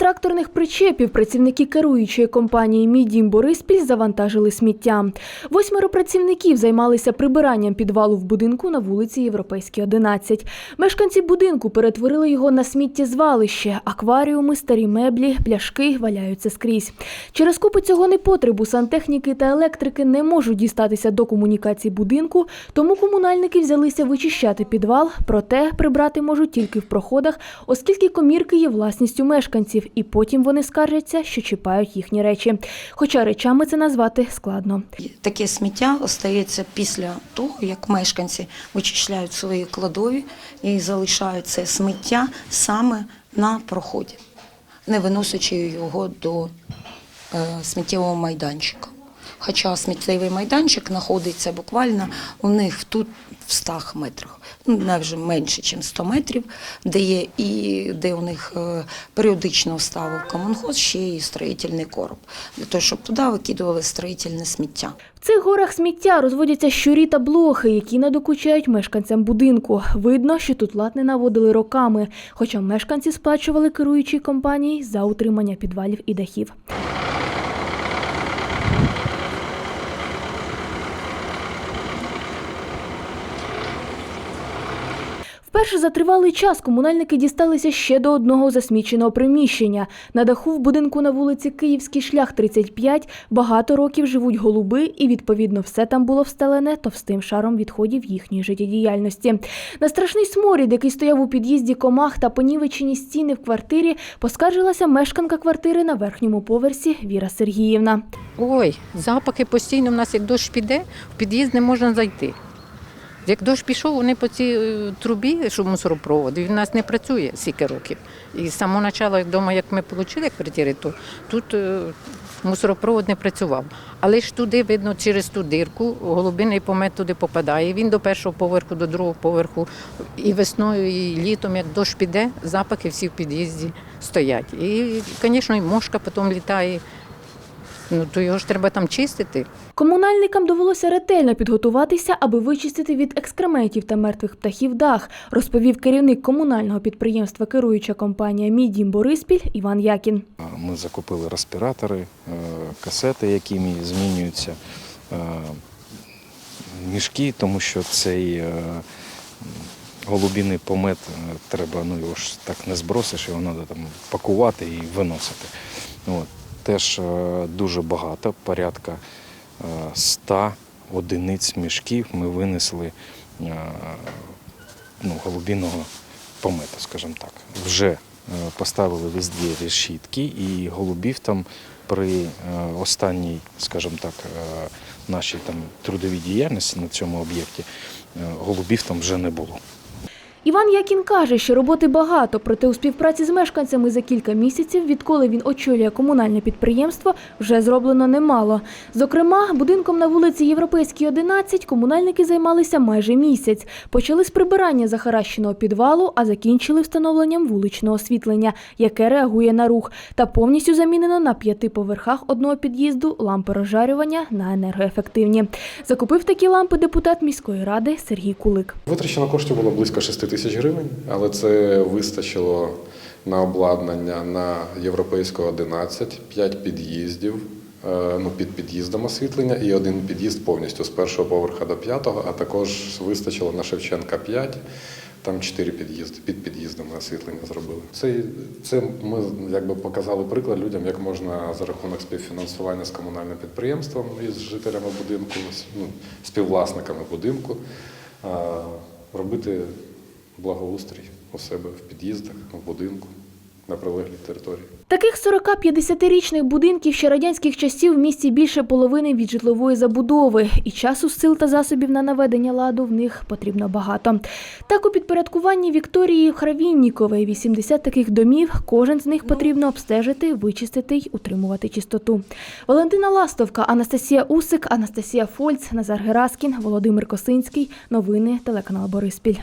тракторних причепів працівники керуючої компанії «Мідім Бориспіль» завантажили сміття. Восьмеро працівників займалися прибиранням підвалу в будинку на вулиці Європейській, 11. Мешканці будинку перетворили його на сміттєзвалище. Акваріуми, старі меблі, пляшки валяються скрізь. Через купу цього непотребу сантехніки та електрики не можуть дістатися до комунікацій будинку, тому комунальники взялися вичищати підвал, проте прибрати можуть тільки в проходах, оскільки комірки є власністю мешканців, і потім вони скаржаться, що чіпають їхні речі. Хоча речами це назвати складно. Таке сміття остається після того, як мешканці вичисляють свої кладові і залишають це сміття саме на проході, не виносячи його до е, сміттєвого майданчика. Хоча сміттєвий майданчик знаходиться буквально у них тут в 100 метрах, ну, навіть менше, ніж 100 метрів, де є і де у них е, періодично вставив комунхоз ще і строїтельний короб, для того, щоб туди викидували строїтельне сміття. В цих горах сміття розводяться щурі та блохи, які надокучають мешканцям будинку. Видно, що тут лад не наводили роками, хоча мешканці сплачували керуючій компанії за утримання підвалів і дахів. Вперше за тривалий час комунальники дісталися ще до одного засміченого приміщення. На даху в будинку на вулиці Київський шлях 35 багато років живуть голуби, і відповідно все там було встелене товстим шаром відходів їхньої життєдіяльності. На страшний сморід, який стояв у під'їзді комах та понівечені стіни в квартирі, поскаржилася мешканка квартири на верхньому поверсі Віра Сергіївна. Ой, запахи постійно. У нас як дощ піде, в під'їзд не можна зайти. Як дощ пішов, вони по цій е, трубі, що мусоропровод, він у нас не працює стільки років. І з самого початку, вдома, як ми отримали квартири, то тут е, мусоропровод не працював. Але ж туди, видно, через ту дирку голубиний помет туди попадає. Він до першого поверху, до другого поверху. І весною, і літом, як дощ піде, запахи всі в під'їзді стоять. І, звісно, і мошка потім літає. Ну, то його ж треба там чистити. Комунальникам довелося ретельно підготуватися, аби вичистити від екскрементів та мертвих птахів дах, розповів керівник комунального підприємства керуюча компанія «Мідім Бориспіль» Іван Якін. Ми закупили респіратори, е, касети, якими змінюються е, мішки, тому що цей е, голубіний помет треба, ну його ж так не збросиш, його треба там пакувати і виносити. От. Теж е, дуже багато, порядка е, 100 одиниць мішків ми винесли е, ну, голубіного помета, скажімо так. Вже е, поставили везде решітки і голубів там при е, останній, скажімо так, е, нашій там трудовій діяльності на цьому об'єкті е, голубів там вже не було. Іван Якін каже, що роботи багато, проте у співпраці з мешканцями за кілька місяців, відколи він очолює комунальне підприємство, вже зроблено немало. Зокрема, будинком на вулиці Європейській, 11 комунальники займалися майже місяць. Почали з прибирання захаращеного підвалу, а закінчили встановленням вуличного освітлення, яке реагує на рух, та повністю замінено на п'яти поверхах одного під'їзду лампи розжарювання на енергоефективні. Закупив такі лампи депутат міської ради Сергій Кулик. Витрачено коштів було близько 6 тисяч гривень, але це вистачило на обладнання на європейську 11, 5 під'їздів, е, ну, під під'їздом освітлення і один під'їзд повністю з першого поверха до п'ятого, а також вистачило на Шевченка 5, там 4 під'їзди, під під'їздом освітлення зробили. Це, це ми якби показали приклад людям, як можна за рахунок співфінансування з комунальним підприємством і з жителями будинку, ну, співвласниками будинку, робити благоустрій у себе в під'їздах, в будинку, на прилеглій території. Таких 40-50-річних будинків ще радянських часів в місті більше половини від житлової забудови, і часу, сил та засобів на наведення ладу в них потрібно багато. Так у підпорядкуванні Вікторії Хравіннікової 80 таких домів, кожен з них потрібно обстежити, вичистити й утримувати чистоту. Валентина Ластовка, Анастасія Усик, Анастасія Фольц, Назар Гераскін, Володимир Косинський. Новини телеканал Бориспіль.